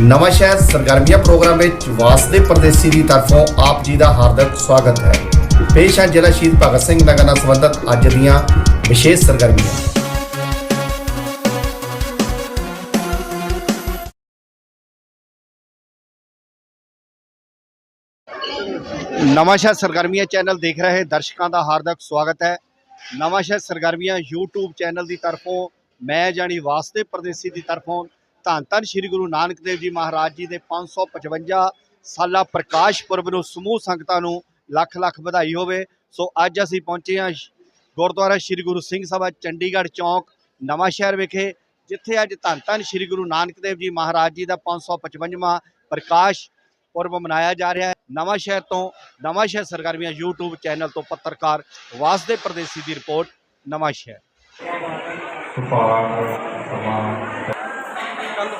ਨਵਾਂ ਸ਼ਹਿਰ ਸਰਗਰਮੀਆਂ ਪ੍ਰੋਗਰਾਮ ਵਿੱਚ ਵਾਸਦੇ ਪਰਦੇਸੀ ਦੀ ਤਰਫੋਂ ਆਪ ਜੀ ਦਾ ਹਾਰਦਿਕ ਸਵਾਗਤ ਹੈ। ਪੇਸ਼ ਹੈ ਜ਼ਿਲ੍ਹਾ ਸ਼ਹੀਦ ਭਗਤ ਸਿੰਘ ਨਗਰ ਨਾਲ ਸੰਬੰਧਿਤ ਅੱਜ ਦੀਆਂ ਵਿਸ਼ੇਸ਼ ਸਰਗਰਮੀਆਂ। ਨਵਾਂਸ਼ਹਿਰ ਸਰਗਰਮੀਆਂ ਚੈਨਲ ਦੇਖ ਰਹੇ ਦਰਸ਼ਕਾਂ ਦਾ ਹਾਰਦਿਕ ਸਵਾਗਤ ਹੈ। ਨਵਾਂਸ਼ਹਿਰ ਸਰਗਰਮੀਆਂ YouTube ਚੈਨਲ ਦੀ ਤਰਫੋਂ, ਮੈਂ ਜਾਨੀ ਵਾਸਤੇ ਪਰਦੇਸੀ ਦੀ ਤਰਫੋਂ ਧੰਨ ਧੰਨ ਸ੍ਰੀ ਗੁਰੂ ਨਾਨਕ ਦੇਵ ਜੀ ਮਹਾਰਾਜ ਜੀ ਦੇ 555 ਸਾਲਾ ਪ੍ਰਕਾਸ਼ ਪੁਰਬ ਨੂੰ ਸਮੂਹ ਸੰਗਤਾਂ ਨੂੰ ਲੱਖ ਲੱਖ ਵਧਾਈ ਹੋਵੇ। ਸੋ ਅੱਜ ਅਸੀਂ ਪਹੁੰਚੇ ਹਾਂ ਗੁਰਦੁਆਰਾ ਸ੍ਰੀ ਗੁਰੂ ਸਿੰਘ ਸਭਾ ਚੰਡੀਗੜ੍ਹ ਚੌਂਕ ਨਵਾਂਸ਼ਹਿਰ ਵਿਖੇ, ਜਿੱਥੇ ਅੱਜ ਧੰਨ ਧੰਨ ਸ੍ਰੀ ਗੁਰੂ ਨਾਨਕ ਦੇਵ ਜੀ ਮਹਾਰਾਜ ਜੀ ਦਾ 555ਵਾਂ ਪ੍ਰਕਾਸ਼ ਪੁਰਬ ਮਨਾਇਆ ਜਾ ਰਿਹਾ ਹੈ। ਨਵਾਂ ਸ਼ਹਿਰ ਤੋਂ ਨਵਾਂ ਸ਼ਹਿਰ ਸਰਗਰਮੀਆਂ YouTube ਚੈਨਲ ਤੋਂ ਪੱਤਰਕਾਰ ਵਾਸਦੇ ਪਰਦੇਸੀ ਦੀ ਰਿਪੋਰਟ, ਨਵਾਂ ਸ਼ਹਿਰ।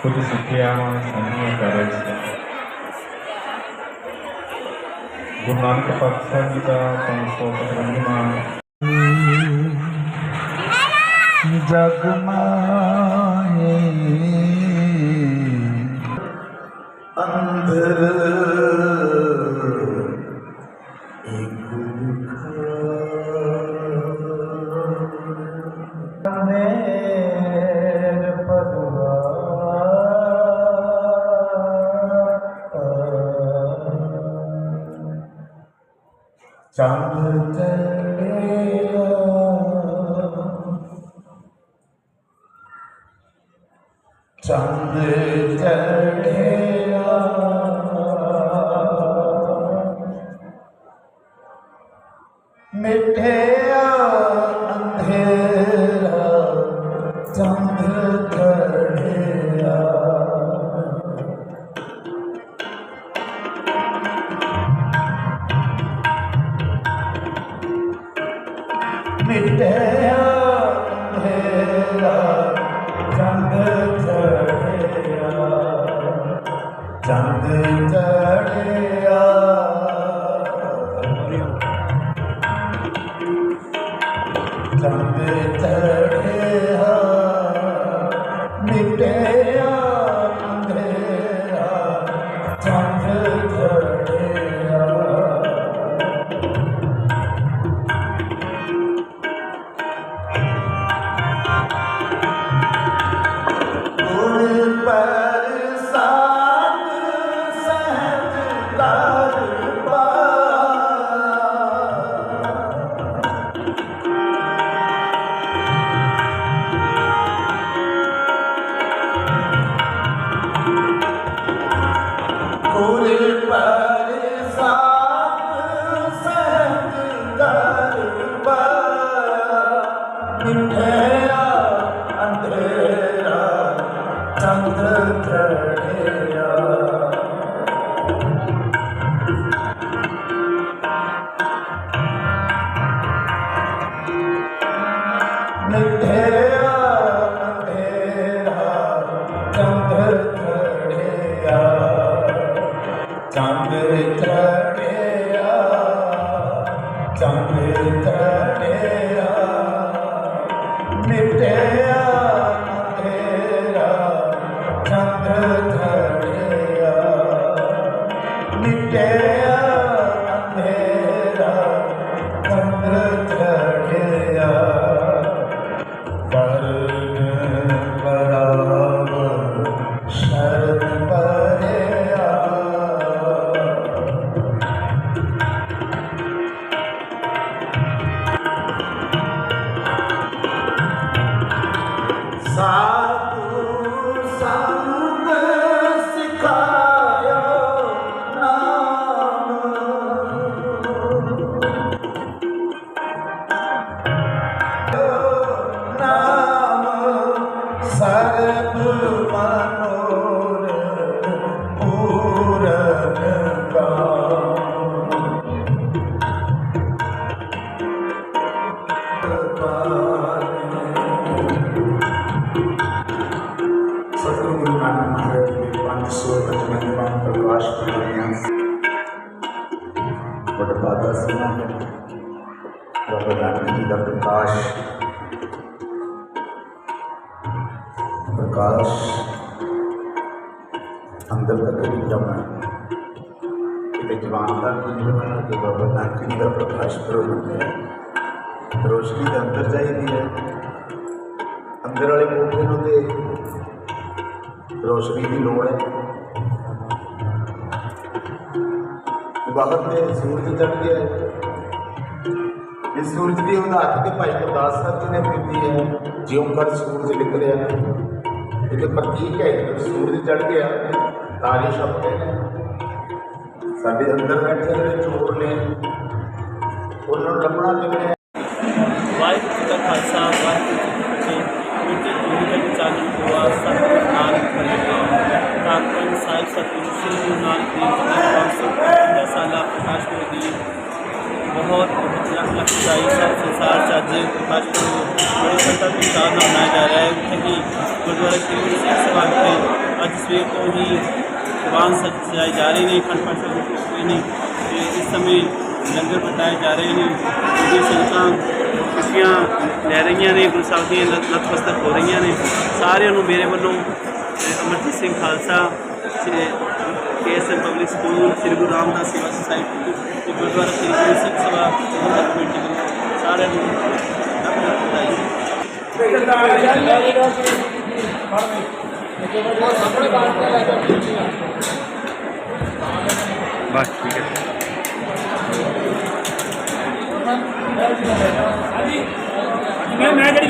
ਕੁਝ ਸਿੱਖਿਆਵਾਂ ਸਾਂਝੀਆਂ ਕਰ ਰਹੇ ਸੀ ਗੁਰੂ ਨਾਨਕ ਪਾਤਸ਼ਾਹ ਜੀ ਦਾ 555ਵਾਂ ਜਗ ਮਾਏ ਅੰਦਰ ਚੰਦ ਚੜਿਆ ਚੰਦ ਮਿੱਟਿਆ ਅੰਧੇਰਾ ਦਰਬਾਰ ਅੰਧੇਰਾ ਚੰਦਰ ਚੜਿਆ ਮਿਟਿਆ ਅੰਧੇਰਾ ਸਾਧੂ ਵਡਭਾਗਾ ਸਿੰਘ ਬਾਬਾ ਨਾਨਕ ਜੀ ਦਾ ਪ੍ਰਕਾਸ਼ ਪ੍ਰਕਾਸ਼ ਅੰਦਰ ਤੱਕ ਵੀ ਜਾਣਾ ਕਿਤੇ ਜਵਾਨ ਦਾ ਵੀ ਹੋਣਾ ਬਾਬਾ ਨਾਨਕ ਜੀ ਦਾ ਪ੍ਰਕਾਸ਼ ਕਰੋ ਹੈ ਰੋਸ਼ਨੀ ਦੇ ਅੰਦਰ ਚਾਹੀਦੀ ਹੈ ਅੰਦਰ ਵਾਲੇ ਕੋਠੇ ਨੂੰ ਤੇ ਰੋਸ਼ਨੀ ਦੀ ਲੋੜ ਹੈ ਬਾਹਰ ਤੇ ਸੂਰਜ ਚੜ ਗਿਆ ਹੈ ਇਸ ਸੂਰਜ ਦੀ ਉਦਾਹਰਣ ਤੇ ਭਾਈ ਗੁਰਦਾਸ ਸਾਹਿਬ ਜੀ ਨੇ ਦਿੱਤੀ ਹੈ ਜਿਉਂ ਕਰ ਸੂਰਜ ਨਿਕਲਿਆ ਇਹ ਤੇ ਪ੍ਰਤੀਕ ਹੈ ਕਿ ਸੂਰਜ ਚੜ ਗਿਆ ਤਾਰੇ ਛਪਦੇ ਨੇ ਸਾਡੇ ਅੰਦਰ ਬੈਠੇ ਜਿਹੜੇ ਚੋਰ ਨੇ ਉਹਨਾਂ ਨੂੰ ਲੱਭਣਾ ਕਿਵੇਂ ਹੈ ਵਾਹਿਗੁਰੂ ਜੀ ਕਾ ਖਾਲਸਾ ਵਾਹਿਗੁਰੂ ਜੀ ਕੀ ਫਤਿਹ ਮਿੱਟੀ ਜੁੜੀ ਦੇ ਚਾਲੀ ਹੋਆ ਸਤਿਗੁਰੂ ਨਾਨਕ ਪ੍ਰਗਟਿਆ ਤਾਤਨ ਸਾਹਿਬ ਸਤਿਗੁਰੂ ਸ੍ਰੀ ਗੁਰੂ ਨਾਨਕ ਦੇਵ ਜੀ ਦੀ 555 ਸਾਲਾ ਪ੍ਰਕਾਸ਼ ਪੁਰਬ ਦੀ ਬਹੁਤ ਬਹੁਤ ਲੱਖ ਲੱਖ ਵਧਾਈ ਸਭ ਸੰਸਾਰ ਚ ਅੱਜ ਪ੍ਰਕਾਸ਼ ਪੁਰਬ ਬੜੇ ਸੰਤਾਂ ਦੀ ਚਾਹ ਨਾਲ ਮਨਾਇਆ ਜਾ ਰਿਹਾ ਹੈ ਉੱਥੇ ਕਿ ਗੁਰਦੁਆਰਾ ਸ੍ਰੀ ਗੁਰੂ ਸਿੰਘ ਸਭਾ ਵਿਖੇ ਅੱਜ ਸਵੇਰ ਤੋਂ ਹੀ ਦੀਵਾਨ ਸਜ ਸਜਾਏ ਜਾ ਰਹੇ ਨੇ ਖੰਡ ਪਾਠ ਸ਼ੁਰੂ ਹੋਏ ਨੇ ਤੇ ਇਸ ਸਮੇਂ ਲੰਗਰ ਵਰਤਾਏ ਜਾ ਰਹੇ ਨੇ। ਉਹਦੀ ਸੰਗਤਾਂ ਖੁਸ਼ੀਆਂ ਲੈ ਰਹੀਆਂ ਨੇ ਗੁਰੂ ਸਾਹਿਬ ਦੀਆਂ ਨਤ- ਨਤਮਸਤਕ ਹੋ ਰਹੀਆਂ ਨੇ। ਸਾਰਿਆਂ ਨੂੰ ਮੇਰੇ ਵੱਲੋਂ Amarjeet Singh Khalsa Shri KSM public school Shri Guru Ramdas Seva society ਤੇ ਗੁਰਦੁਆਰਾ ਸ੍ਰੀ ਗੁਰੂ ਸਿੰਘ ਸਭਾ ਪ੍ਰਬੰਧਕ ਕਮੇਟੀ ਵੱਲੋਂ ਸਾਰਿਆਂ ਨੂੰ ਲੱਖ ਲੱਖ ਵਧਾਈ ਬਸ ਠੀਕ ਹੈ। ਮੈਂ ਮੈਂ ਜਿਹੜੀ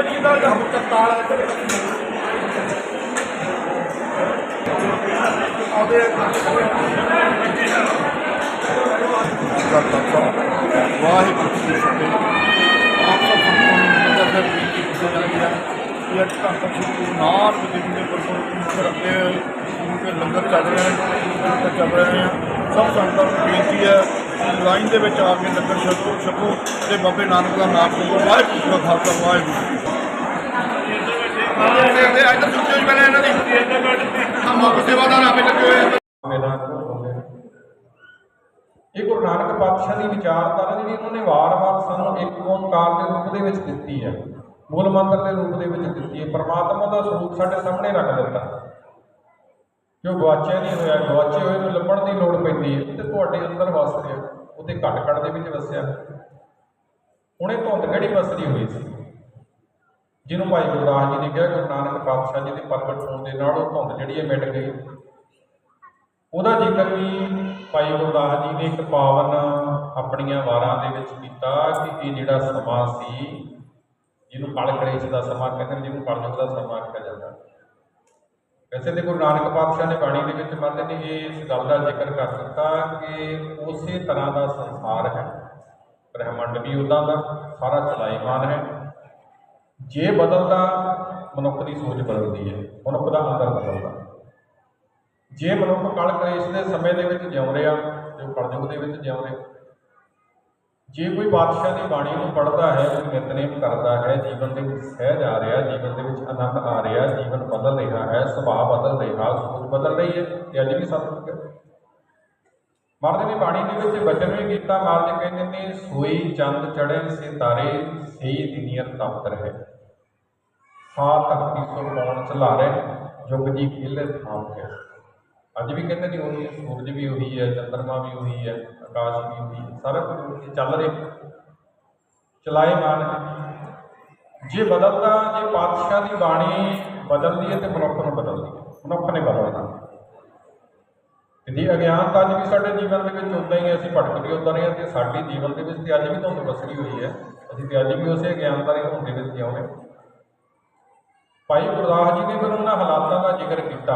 ਲਾਈਨ ਸ਼ੁਰੂ ਕੀਤੀ ਉੱਥੇ ਜਾਊਂਗਾ ਜੀ ਪ੍ਰਧਾਨ ਖਾਲਸਾ, ਵਾਹਿਗੁਰੂ ਜੀ ਕੀ ਫਤਿਹ। ਆਪ ਸਭ ਨੂੰ ਨਮਸਕਾਰ ਬੇਨਤੀ ਕੀਤੀ ਜਾਂਦੀ ਕਿ ਅੱਜ ਧੰਨ ਧੰਨ ਸ੍ਰੀ ਗੁਰੂ ਦੇ ਗੁਰਪੁਰਬ ਨੂੰ ਹੋਏ ਲੰਗਰ ਚੱਲ ਰਹੇ ਹਨ ਲੰਗਰ ਚੱਲ ਰਹੇ ਹਨ ਸਭ ਸੰਗਤਾਂ ਨੂੰ ਬੇਨਤੀ ਹੈ ਲਾਈਨ ਦੇ ਵਿੱਚ ਆ ਕੇ ਲੰਗਰ ਛਕੋ ਛਕੋ ਤੇ ਬਾਬੇ ਨਾਨਕ ਦਾ ਨਾਮ ਲਓ ਵਾਹਿਗੁਰੂ ਜੀ ਖਾਲਸਾ ਵਾਹਿਗੁਰੂ ਜੀ ਕੀ ਫਤਿਹ ਸੁਣਿਓ ਪਹਿਲਾਂ ਇਹਨਾਂ ਦੀ ਹਮ ਸੇਵਾਦਾਰ ਆਪੇ ਲੱਗੇ ਹੋਏ ਇਹ ਗੁਰੂ ਨਾਨਕ ਪਾਤਸ਼ਾਹ ਦੀ ਵਿਚਾਰਧਾਰਾ ਜਿਹੜੀ ਉਹਨਾਂ ਨੇ ਵਾਰ-ਵਾਰ ਸਾਨੂੰ ਇੱਕ ਓੰਕਾਰ ਦੇ ਰੂਪ ਦੇ ਵਿੱਚ ਦਿੱਤੀ ਹੈ। ਮੂਲ ਮੰਤਰ ਦੇ ਰੂਪ ਦੇ ਵਿੱਚ ਦਿੱਤੀ ਹੈ। ਪਰਮਾਤਮਾ ਦਾ ਸਰੂਪ ਸਾਡੇ ਸਾਹਮਣੇ ਰੱਖ ਦਿੱਤਾ। ਜੋ ਗਵਾਚਿਆ ਨਹੀਂ ਹੋਇਆ ਗਵਾਚੇ ਹੋਏ ਨੂੰ ਲੱਭਣ ਦੀ ਲੋੜ ਪੈਂਦੀ ਹੈ ਤੇ ਤੁਹਾਡੇ ਅੰਦਰ ਵਸ ਰਿਹਾ ਉਹਦੇ ਘਟ ਘਟ ਦੇ ਵਿੱਚ ਵਸਿਆ। ਹੁਣੇ ਧੁੰਦ ਕਿਹੜੀ ਵਸਦੀ ਹੋਈ ਸੀ। ਜਿਹਨੂੰ ਭਾਈ ਗੁਰਦਾਸ ਜੀ ਨੇ ਕਿਹਾ, ਗੁਰੂ ਨਾਨਕ ਪਾਤਸ਼ਾਹ ਜੀ ਦੇ ਪ੍ਰਗਟ ਹੋਣ ਦੇ ਨਾਲ ਉਹ ਧੁੰਦ ਜਿਹੜੀ ਹੈ ਮਿਟ ਗਈ। ਉਹਦਾ ਜ਼ਿਕਰ ਵੀ ਭਾਈ ਗੁਰਦਾਸ ਜੀ ਨੇ ਇੱਕ ਪਾਵਨ ਆਪਣੀਆਂ ਵਾਰਾਂ ਦੇ ਵਿੱਚ ਕੀਤਾ ਕਿ ਇਹ ਜਿਹੜਾ ਸਮਾਂ ਸੀ, ਜਿਹਨੂੰ ਕਲ ਕਲੇਸ਼ ਦਾ ਸਮਾਂ ਕਹਿੰਦੇ ਨੇ, ਜਿਹਨੂੰ ਕਲਯੁਗ ਦਾ ਸਮਾਂ ਕਿਹਾ ਜਾਂਦਾ। ਵੈਸੇ ਤੇ ਗੁਰੂ ਨਾਨਕ ਪਾਤਸ਼ਾਹ ਨੇ ਬਾਣੀ ਦੇ ਵਿੱਚ ਮਰਦੇ ਨੇ ਇਸ ਗੱਲ ਦਾ ਜ਼ਿਕਰ ਕਰ ਦਿੱਤਾ ਕਿ ਉਸੇ ਤਰ੍ਹਾਂ ਦਾ ਸੰਸਾਰ ਹੈ। ਬ੍ਰਹਿਮੰਡ ਵੀ ਉਦਾਂ ਦਾ, ਸਾਰਾ ਚਲਾਈਮਾਨ ਹੈ। ਜੇ ਬਦਲਦਾ, ਮਨੁੱਖ ਦੀ ਸੋਚ ਬਦਲਦੀ ਹੈ, ਮਨੁੱਖ ਦਾ ਅੰਦਰ ਬਦਲਦਾ। ਜੇ ਮਨੁੱਖ ਕਲ ਕਲੇਸ਼ ਦੇ ਸਮੇਂ ਦੇ ਵਿੱਚ ਜਿਉਂ ਰਿਹਾ ਜੋ ਕਲਯੁਗ ਦੇ ਵਿੱਚ ਜਿਉਂ ਰਿਹਾ। ਜੇ ਕੋਈ ਬਾਦਸ਼ਾਹ ਦੀ ਬਾਣੀ ਨੂੰ ਪੜ੍ਹਦਾ ਹੈ ਕੋਈ ਨਿਤਨੇਮ ਕਰਦਾ ਹੈ, ਜੀਵਨ ਦੇ ਵਿੱਚ ਸਹਿਜ ਆ ਰਿਹਾ, ਜੀਵਨ ਦੇ ਵਿੱਚ ਆਨੰਦ ਆ ਰਿਹਾ, ਜੀਵਨ ਬਦਲ ਰਿਹਾ ਹੈ, ਸੁਭਾਅ ਬਦਲ ਰਿਹਾ ਸੋਚ ਬਦਲ ਰਹੀ ਹੈ, ਤੇ ਅੱਜ ਵੀ ਸਤਿਗੁਰ ਹੈ। ਮਹਾਰਾਜ ਨੇ ਬਾਣੀ ਦੇ ਵਿੱਚ ਬਚਨ ਵੀ ਕੀਤਾ ਮਹਾਰਾਜ ਕਹਿੰਦੇ ਨੇ, ਸੋਈ ਚੰਦ ਚੜ੍ਹੇ ਸਿਤਾਰੇ ਸਹੀ ਦਿਨੀਅਰ ਤਪਤ ਹੈ ਸਾ ਧਰਤੀ ਸੋ ਕੌਣ ਚਲਾਰੇ ਜੁਗ ਜੀ ਖੇਲੇ ਥਾਮ ਕੇ। ਅੱਜ ਵੀ ਕਹਿੰਦੇ ਨੇ ਉਹੀ ਹੈ ਸੂਰਜ ਵੀ ਉਹੀ ਹੈ ਚੰਦਰਮਾ ਵੀ ਉਹੀ ਹੈ ਆਕਾਸ਼ ਵੀ ਉਹੀ ਹੈ ਸਾਰਾ ਕੁਝ ਚੱਲ ਰਿਹਾ। ਚਲਾਏ ਮਾਨ ਜੇ। ਬਦਲਦਾ ਜੇ ਪਾਤਸ਼ਾਹ ਦੀ ਬਾਣੀ ਬਦਲਦੀ ਹੈ ਤੇ ਮਨੁੱਖ ਨੂੰ ਬਦਲਦੀ ਹੈ। ਮਨੁੱਖ ਨੇ ਬਦਲਣਾ। ਤੇ ਜੇ ਅਗਿਆਨਤਾ ਅੱਜ ਵੀ ਸਾਡੇ ਜੀਵਨ ਦੇ ਵਿੱਚ ਉਦਾਂ ਹੀ ਹੈ, ਅਸੀਂ ਭਟਕਦੇ ਉਦਾਂ ਰਹੇ ਹਾਂ ਤੇ ਸਾਡੇ ਜੀਵਨ ਦੇ ਵਿੱਚ ਤੇ ਅੱਜ ਵੀ ਧੁੰਦ ਵਸਰੀ ਹੋਈ ਹੈ। ਅਸੀਂ ਤੇ ਅੱਜ ਵੀ ਉਸੇ ਅਗਿਆਨਤਾ ਦੀ ਧੁੰਦ ਦੇ ਵਿੱਚ ਜਿਉਂਦੇ ਭਾਈ ਗੁਰਦਾਸ ਜੀ ਨੇ ਫਿਰ ਉਹਨਾਂ ਹਾਲਾਤਾਂ ਦਾ ਜ਼ਿਕਰ ਕੀਤਾ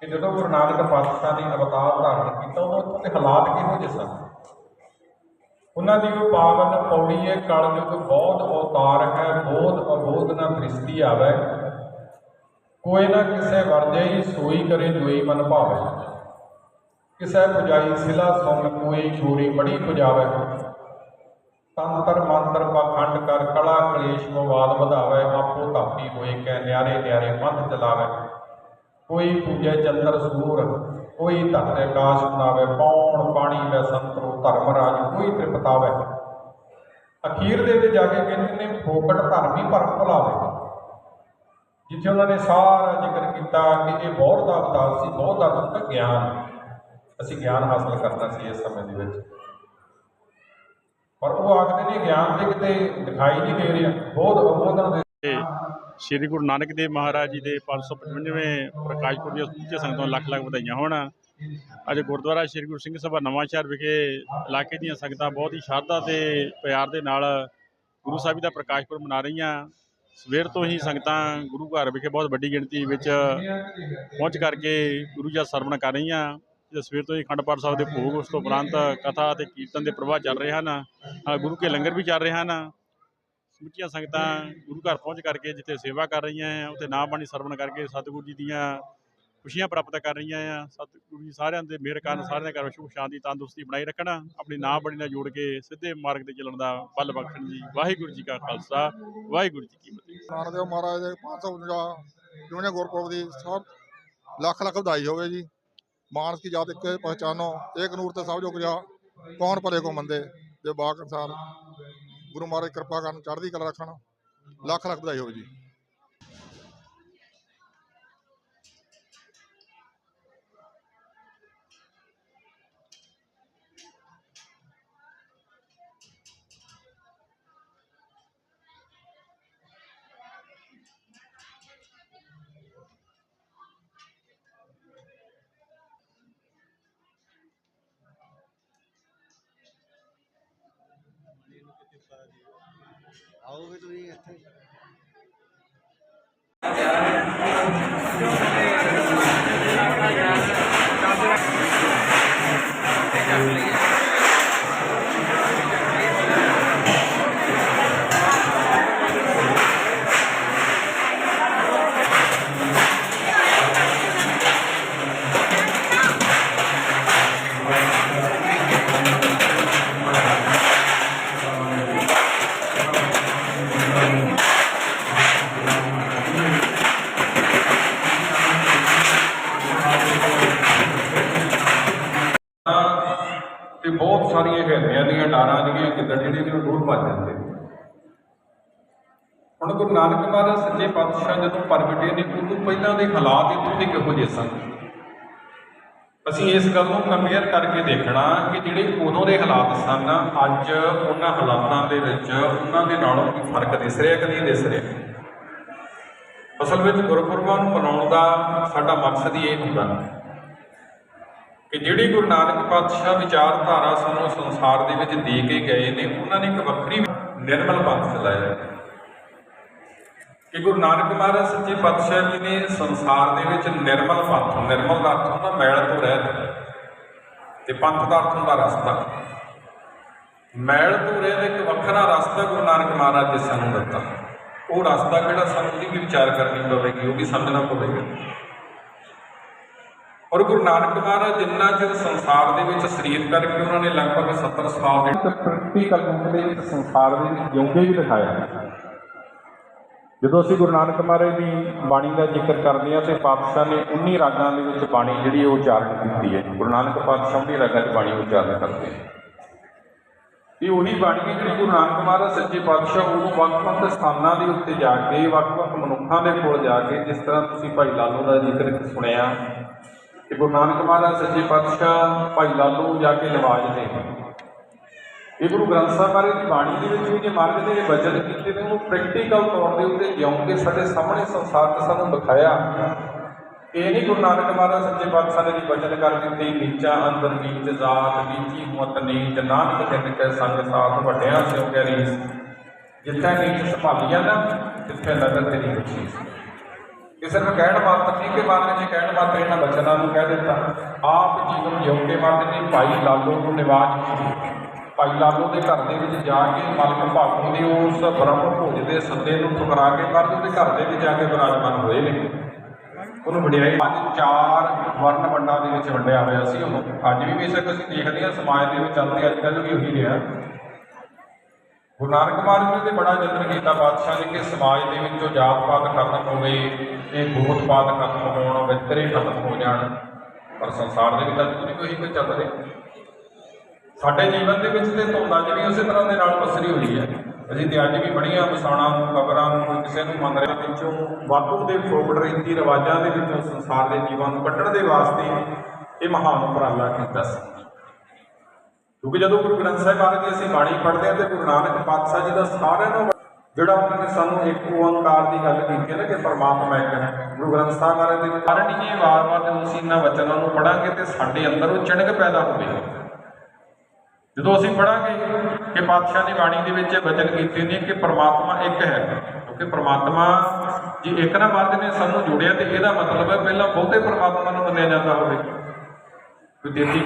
ਕਿ ਜਦੋਂ ਗੁਰੂ ਨਾਨਕ ਪਾਤਸ਼ਾਹ ਨੇ ਅਵਤਾਰ ਧਾਰਨ ਕੀਤਾ, ਉਦੋਂ ਉੱਥੋਂ ਹਾਲਾਤ ਕਿਹੋ ਜਿਹੇ ਸਨ? ਉਹਨਾਂ ਦੀ ਉਹ ਪਾਵਨ ਪੌੜੀ ਹੈ, ਕਲਯੁਗ ਬਹੁਤ ਅਵਤਾਰ ਹੈ ਬੋਧ ਅਬੋਧ ਨਾ ਦ੍ਰਿਸ਼ਟੀ ਆਵੇ। ਕੋਈ ਨਾ ਕਿਸੇ ਵਰਦੇ ਹੀ ਸੋਈ ਕਰੇ ਜੋਈ ਮਨ ਭਾਵੇ। ਕਿਸੇ ਪੁਜਾਈ ਸਿਲਾ ਸੁਨ ਕੋਈ ਚੋਰੀ ਬੜੀ ਪੁਜਾਵੇ। ਤੰਤਰ ਮੰਤਰ ਪਖੰਡ ਕਰ, ਕਲਾ ਕਲੇਸ਼ ਮਵਾਦ ਵਧਾਵੇ, ਆਪੋ ਧਾਪੀ ਹੋਏ ਕੈ ਨਿਆਰੇ ਨਿਆਰੇ ਪੰਥ ਚਲਾਵੇ। ਕੋਈ ਪੂਜੈ ਚੰਦਰ ਸੂਰ, ਕੋਈ ਧਰਤੇ ਆਕਾਸ਼ ਬਣਾਵੇ ਪੌਣ ਪਾਣੀ ਲੈ ਸੰਤਰੋ ਧਰਮ ਰਾਜ, ਕੋਈ ਤ੍ਰਿਪਤਾਵੇ। ਅਖੀਰ ਦੇ ਵਿੱਚ ਜਾ ਕੇ ਕਹਿੰਦੇ ਨੇ, ਫੋਕਟ ਧਰਮ ਹੀ ਭਰਮ ਭੁਲਾਵੇ। ਜਿੱਥੇ ਉਹਨਾਂ ਨੇ ਸਾਰਾ ਜ਼ਿਕਰ ਕੀਤਾ ਕਿ ਇਹ ਬਹੁਤ ਦਾ ਅਵਤਾਰ ਸੀ, ਬਹੁਤ ਦਾ ਅਰਥ ਗਿਆਨ। ਅਸੀਂ ਗਿਆਨ ਹਾਸਲ ਕਰਨਾ ਸੀ ਇਸ ਸਮੇਂ ਦੇ ਵਿੱਚ। ਪਰ ਉਹ ਆਖਦੇ ਨੇ ਗਿਆਨ ਤੇ ਕਿਤੇ ਦਿਖਾਈ ਨਹੀਂ ਦੇ ਰਿਹਾ। ਬਹੁਤ ਅਬੋਧਨ ਦੇ ਸ੍ਰੀ ਗੁਰੂ ਨਾਨਕ ਦੇਵ ਮਹਾਰਾਜ ਜੀ ਦੇ 555ਵੇਂ ਪ੍ਰਕਾਸ਼ ਪੁਰਬ ਦੀਆਂ ਸਮੁੱਚੇ ਸੰਗਤਾਂ ਲੱਖ ਲੱਖ ਵਧਾਈਆਂ ਹੋਣ। ਅੱਜ ਗੁਰਦੁਆਰਾ ਸ੍ਰੀ ਗੁਰੂ ਸਿੰਘ ਸਭਾ ਨਵਾਂ ਸ਼ਹਿਰ ਵਿਖੇ ਇਲਾਕੇ ਦੀਆਂ ਸੰਗਤਾਂ ਬਹੁਤ ਹੀ ਸ਼ਰਧਾ ਤੇ ਪਿਆਰ ਦੇ ਨਾਲ ਗੁਰੂ ਸਾਹਿਬ ਦਾ ਪ੍ਰਕਾਸ਼ ਪੁਰਬ ਮਨਾ ਰਹੀਆਂ। ਸਵੇਰ ਤੋਂ ਹੀ ਸੰਗਤਾਂ ਗੁਰੂ ਘਰ ਵਿਖੇ ਬਹੁਤ ਵੱਡੀ ਗਿਣਤੀ ਵਿੱਚ ਪਹੁੰਚ ਕਰਕੇ ਗੁਰੂ ਜੀ ਦਾ ਸਰਵਣ ਕਰ ਰਹੀਆਂ। ਤੇ ਸਵੇਰ ਤੋਂ ਹੀ ਅਖੰਡ ਪਾਠ ਸਾਹਿਬ ਦੇ ਭੋਗ, ਉਸ ਤੋਂ ਉਪਰੰਤ ਕਥਾ ਅਤੇ ਕੀਰਤਨ ਦੇ ਪ੍ਰਵਾਹ ਚੱਲ ਰਹੇ ਹਨ। ਗੁਰੂ ਕੇ ਲੰਗਰ ਵੀ ਚੱਲ ਰਹੇ ਹਨ। ਸਮੁੱਚੀਆਂ ਸੰਗਤਾਂ ਗੁਰੂ ਘਰ ਪਹੁੰਚ ਕਰਕੇ ਜਿੱਥੇ ਸੇਵਾ ਕਰ ਰਹੀਆਂ ਆ, ਉੱਥੇ ਨਾਮ ਬਾਣੀ ਸਰਵਣ ਕਰਕੇ ਸਤਿਗੁਰੂ ਜੀ ਦੀਆਂ ਖੁਸ਼ੀਆਂ ਪ੍ਰਾਪਤ ਕਰ ਰਹੀਆਂ ਆ। ਸਤਿਗੁਰੂ ਜੀ ਸਾਰਿਆਂ ਦੇ ਮਿਹਰ ਕਾਰਨ ਸਾਰਿਆਂ ਦੇ ਘਰ ਸੁਖ, ਸ਼ਾਂਤੀ, ਤੰਦਰੁਸਤੀ ਬਣਾਈ ਰੱਖਣ, ਆਪਣੀ ਨਾਮ ਬਾਣੀ ਨਾਲ ਜੋੜ ਕੇ ਸਿੱਧੇ ਮਾਰਗ ਤੇ ਚੱਲਣ ਦਾ ਬਲ ਬਖਸ਼ਣ ਜੀ। ਵਾਹਿਗੁਰੂ ਜੀ ਕਾ ਖਾਲਸਾ, ਵਾਹਿਗੁਰੂ ਜੀ ਕੀ ਫਤਿਹ। ਨਾਨਕ ਮਹਾਰਾਜ ਦੇ 550 ਜਿਵੇਂ ਗੁਰਪੁਰਬ ਦੀ ਸਭ ਲੱਖ ਲੱਖ ਵਧਾਈ ਹੋਵੇ ਜੀ। ਮਾਨਸ ਕੀ ਜਾਤ ਇੱਕ ਪਹਿਚਾਨੋ, ਇੱਕ ਨੂਰ ਤੇ ਸਭ ਜੋ ਗੁਜਾ ਕੌਣ ਭਲੇ ਕੋ ਮੰਦੇ ਦੇ ਬਾਕ ਅਨਸਾਰ ਗੁਰੂ ਮਹਾਰਾਜ ਕਿਰਪਾ ਕਰਨ ਚੜ੍ਹਦੀ ਕਲਾ ਰੱਖਣ, ਲੱਖ ਲੱਖ ਵਧਾਈ ਹੋਵੇ ਜੀ। ਆਓਗੇ ਤੁਸੀਂ ਇੱਥੇ। ਸੱਚੇ ਪਾਤਸ਼ਾਹ ਜਦੋਂ ਪ੍ਰਗਟੇ ਨੇ ਉਦੋਂ ਪਹਿਲਾਂ ਦੇ ਹਾਲਾਤ ਇੱਥੋਂ ਦੇ ਕਿਹੋ ਜਿਹੇ ਸਨ? ਅਸੀਂ ਇਸ ਗੱਲ ਨੂੰ ਕੰਪੇਅਰ ਕਰਕੇ ਦੇਖਣਾ ਕਿ ਜਿਹੜੇ ਉਦੋਂ ਦੇ ਹਾਲਾਤ ਸਨ, ਅੱਜ ਉਹਨਾਂ ਹਾਲਾਤਾਂ ਦੇ ਵਿੱਚ ਉਹਨਾਂ ਦੇ ਨਾਲੋਂ ਕੀ ਫ਼ਰਕ ਦਿਸ ਰਿਹਾ ਕਿ ਨਹੀਂ ਦਿਸ ਰਿਹਾ? ਅਸਲ ਵਿੱਚ ਗੁਰਪੁਰਬਾਂ ਨੂੰ ਮਨਾਉਣ ਦਾ ਸਾਡਾ ਮਕਸਦ ਹੀ ਇਹ ਹੁੰਦਾ ਕਿ ਜਿਹੜੀ ਗੁਰੂ ਨਾਨਕ ਪਾਤਸ਼ਾਹ ਵਿਚਾਰਧਾਰਾ ਸਾਨੂੰ ਸੰਸਾਰ ਦੇ ਵਿੱਚ ਦੇ ਕੇ ਗਏ ਨੇ, ਉਹਨਾਂ ਨੇ ਇੱਕ ਵੱਖਰੀ ਨਿਰਮਲ ਪੰਥ ਚਲਾਇਆ ਕਿ ਗੁਰੂ ਨਾਨਕ ਮਹਾਰਾਜ ਸੱਚੇ ਪਾਤਸ਼ਾਹ ਜੀ ਨੇ ਸੰਸਾਰ ਦੇ ਵਿੱਚ ਨਿਰਮਲ ਪੰਥ ਨਿਰਮਲ ਦਾ ਅਰਥ ਹੁੰਦਾ ਮੈਲ ਤੋਂ ਰਹਿਤ ਤੇ ਪੰਥ ਦਾ ਅਰਥ ਹੁੰਦਾ ਰਸਤਾ। ਮੈਲ ਤੋਂ ਰਹਿਤ ਇੱਕ ਵੱਖਰਾ ਰਸਤਾ ਗੁਰੂ ਨਾਨਕ ਮਹਾਰਾਜ ਨੇ ਸਾਨੂੰ ਦਿੱਤਾ। ਉਹ ਰਸਤਾ ਕਿਹੜਾ ਸਾਨੂੰ ਉਹਦੀ ਵੀ ਵਿਚਾਰ ਕਰਨੀ ਪਵੇਗੀ, ਉਹ ਵੀ ਸਮਝਣਾ ਪਵੇਗਾ। ਔਰ ਗੁਰੂ ਨਾਨਕ ਮਹਾਰਾਜ ਜਿੰਨਾ ਚਿਰ ਸੰਸਾਰ ਦੇ ਵਿੱਚ ਸਰੀਰ ਕਰਕੇ ਉਹਨਾਂ ਨੇ ਲਗਭਗ 70 ਸਾਲ ਦੇ ਪ੍ਰੈਕਟੀਕਲ ਰੂਪ ਦੇ ਵਿੱਚ ਸੰਸਾਰ ਦੇ ਵਿੱਚ ਜਿਉਂਦੇ ਵੀ ਦਿਖਾਇਆ। ਜਦੋਂ ਅਸੀਂ ਗੁਰੂ ਨਾਨਕ ਮਹਾਰਾਜ ਦੀ ਬਾਣੀ ਦਾ ਜ਼ਿਕਰ ਕਰਦੇ ਹਾਂ ਤੇ ਪਾਤਸ਼ਾਹ ਨੇ 19 ਰਾਗਾਂ ਦੇ ਵਿੱਚ ਬਾਣੀ ਜਿਹੜੀ ਉਹ ਉਚਾਰਨ ਕੀਤੀ ਹੈ। ਗੁਰੂ ਨਾਨਕ ਪਾਤਸ਼ਾਹ ਦੀ ਰਾਗਾਂ 'ਚ ਬਾਣੀ ਉਚਾਰਨ ਕਰਦੇ ਨੇ। ਇਹ ਉਹੀ ਬਾਣੀ ਹੈ ਜਿਹੜੀ ਗੁਰੂ ਨਾਨਕ ਮਹਾਰਾਜ ਸੱਚੇ ਪਾਤਸ਼ਾਹ ਉਦੋਂ ਵੱਖ-ਵੱਖ ਸਥਾਨਾਂ ਦੇ ਉੱਤੇ ਜਾ ਕੇ, ਵੱਖ-ਵੱਖ ਮਨੁੱਖਾਂ ਦੇ ਕੋਲ ਜਾ ਕੇ ਜਿਸ ਤਰ੍ਹਾਂ ਤੁਸੀਂ ਭਾਈ ਲਾਲੋ ਦਾ ਜ਼ਿਕਰ ਸੁਣਿਆ, ਕਿ ਗੁਰੂ ਨਾਨਕ ਮਹਾਰਾਜ ਸੱਚੇ ਪਾਤਸ਼ਾਹ ਭਾਈ ਲਾਲੋ ਜਾ ਕੇ ਨਵਾਜ਼ ਨੇ। ਇਹ ਗੁਰੂ ਗ੍ਰੰਥ ਸਾਹਿਬ ਬਾਰੇ ਦੀ ਬਾਣੀ ਦੇ ਵਿੱਚ ਵੀ ਜੇ ਮਾਰਗ ਦੇ ਵਚਨ ਕੀਤੇ ਨੇ, ਉਹ ਪ੍ਰੈਕਟੀਕਲ ਤੌਰ ਦੇ ਉੱਤੇ ਜਿਉਂ ਕੇ ਸਾਡੇ ਸਾਹਮਣੇ ਸੰਸਾਰ 'ਚ ਸਾਨੂੰ ਦਿਖਾਇਆ। ਇਹ ਨਹੀਂ ਗੁਰੂ ਨਾਨਕ ਮਹਾਰਾਜ ਸੱਚੇ ਪਾਤਸ਼ਾਹ ਨੇ ਜੀ ਵਚਨ ਕਰ ਦਿੱਤੇ, ਨੀਚਾ, ਅੰਦਰ ਨੀਚ, ਜ਼ਾਤ, ਨੀਚੀ, ਮਤ, ਨੀਚ, ਨਾਨਕ ਜਿਨ ਕੈ ਸੰਗ ਸਾਥ ਵੱਡਿਆਂ ਸਿਉ ਕੈ ਰੀਸ। ਜਿੱਥੇ ਨੀਚ ਸੰਭਾਲੀਆਂ ਨਾ ਜਿੱਥੇ ਨਜ਼ਰ ਤੇ ਨਹੀਂ ਬਚੀ ਕਿਸੇ ਨੂੰ ਕਹਿਣ ਮਾਤਰ ਨਹੀਂ ਕਿ ਮਹਾਰਾਜ ਜੀ ਕਹਿਣ ਮਾਤਰ ਇਹਨਾਂ ਬਚਨਾਂ ਨੂੰ ਕਹਿ ਦਿੱਤਾ। ਆਪ ਜੀਵਨ ਜਿਉ ਕੇ ਮਰਦ ਨੇ ਭਾਈ ਲਾਲੋ ਨੂੰ ਨਿਵਾਜ ਕੀਤੀ। ਭਾਈ ਲਾਲੋ ਦੇ ਘਰ ਦੇ ਵਿੱਚ ਜਾ ਕੇ ਮਲਕ ਭਾਗੋਂ ਦੇ ਉਸ ਬ੍ਰਹਮ ਭੋਜ ਦੇ ਸੱਦੇ ਨੂੰ ਠੁਕਰਾ ਕੇ ਮਰਦ ਦੇ ਘਰ ਦੇ ਵਿੱਚ ਜਾ ਕੇ ਵਿਰਾਜਮਾਨ ਹੋਏ ਨੇ। ਉਹਨੂੰ ਵਡਿਆਈ ਅੱਜ ਚਾਰ ਵਰਨ ਵੰਡਾਂ ਦੇ ਵਿੱਚ ਵੰਡਿਆ ਹੋਇਆ ਸੀ ਉਹ। ਅੱਜ ਵੀ ਬੇਸ਼ੱਕ ਅਸੀਂ ਦੇਖਦੇ ਹਾਂ, ਸਮਾਜ ਦੇ ਵਿੱਚ ਚੱਲਦੇ ਅੱਜ ਕੱਲ੍ਹ ਵੀ ਉਹੀ ਰਿਹਾ। ਗੁਰੂ ਨਾਨਕ ਮਹਾਰਾਜ ਜੀ ਨੇ ਬੜਾ ਯਤਨ ਕੀਤਾ ਬਾਦਸ਼ਾਹ ਨੇ ਕਿ ਸਮਾਜ ਦੇ ਵਿੱਚੋਂ ਜਾਤ ਪਾਤ ਖਤਮ ਹੋਵੇ ਤੇ ਗੋਤ ਪਾਤ ਖਤਮ ਹੋਣ, ਵਿਤਕਰੇ ਖਤਮ ਹੋ ਜਾਣ। ਪਰ ਸੰਸਾਰ ਦੇ ਵਿੱਚ ਅੱਜ ਵੀ ਕੋਈ ਕੋਈ ਚੱਲ ਰਿਹਾ ਸਾਡੇ ਜੀਵਨ ਦੇ ਵਿੱਚ ਤੇ ਧੁੰਦ ਅੱਜ ਵੀ ਉਸੇ ਤਰ੍ਹਾਂ ਦੇ ਨਾਲ ਪਸਰੀ ਹੋਈ ਹੈ। ਅਸੀਂ ਤੇ ਅੱਜ ਵੀ ਬੜੀਆਂ ਵਸਾਣਾਂ ਨੂੰ ਕਬਰਾਂ ਨੂੰ, ਕਿਸੇ ਨੂੰ ਮੰਨ ਵਿੱਚੋਂ ਵਾਧੂ ਦੇ ਫੋਕਟ ਰੀਤੀ ਰਿਵਾਜਾਂ ਦੇ ਵਿੱਚੋਂ ਸੰਸਾਰ ਦੇ ਜੀਵਨ ਨੂੰ ਕੱਢਣ ਦੇ ਵਾਸਤੇ ਇਹ ਮਹਾਨ ਉਪਰਾਲਾ ਕੀਤਾ ਸੀ। ਕਿਉਂਕਿ ਜਦੋਂ ਗੁਰੂ ਗ੍ਰੰਥ ਸਾਹਿਬ ਮਹਾਰਾਜ ਦੀ ਅਸੀਂ ਬਾਣੀ ਪੜ੍ਹਦੇ ਹਾਂ ਤੇ ਗੁਰੂ ਨਾਨਕ ਪਾਤਸ਼ਾਹ ਜੀ ਦਾ ਸਾਰਿਆਂ ਨੂੰ ਜਿਹੜਾ ਉਹਨਾਂ ਨੇ ਸਾਨੂੰ ਇੱਕ ਓੰਕਾਰ ਦੀ ਗੱਲ ਕੀਤੀ ਹੈ ਨਾ ਕਿ ਪਰਮਾਤਮਾ ਇੱਕ ਹੈ, ਗੁਰੂ ਗ੍ਰੰਥ ਸਾਹਿਬ ਮਹਾਰਾਜ ਦੇ ਕਾਰਨ ਹੀ ਇਹ ਵਾਰ-ਵਾਰ ਜਦੋਂ ਅਸੀਂ ਇਹਨਾਂ ਵਚਨਾਂ ਨੂੰ ਪੜਾਂਗੇ ਤੇ ਸਾਡੇ ਅੰਦਰ ਉਹ ਚਿਣਕ ਪੈਦਾ ਹੋਵੇਗੀ ਜਦੋਂ ਅਸੀਂ ਪੜਾਂਗੇ ਕਿ ਪਾਤਸ਼ਾਹ ਦੀ ਬਾਣੀ ਦੇ ਵਿੱਚ ਇਹ ਵਚਨ ਕੀਤੇ ਨੇ ਕਿ ਪਰਮਾਤਮਾ ਇੱਕ ਹੈ, ਕਿਉਂਕਿ ਪਰਮਾਤਮਾ ਜੇ ਇੱਕ ਨਾ ਮਰਦ ਨੇ ਸਾਨੂੰ ਜੋੜਿਆ ਤੇ ਇਹਦਾ ਮਤਲਬ ਹੈ ਪਹਿਲਾਂ ਬਹੁਤੇ ਪਰਮਾਤਮਾ ਨੂੰ ਮੰਨਿਆ ਜਾਂਦਾ ਹੋਵੇ। ਕੋਈ ਦੇਸੀ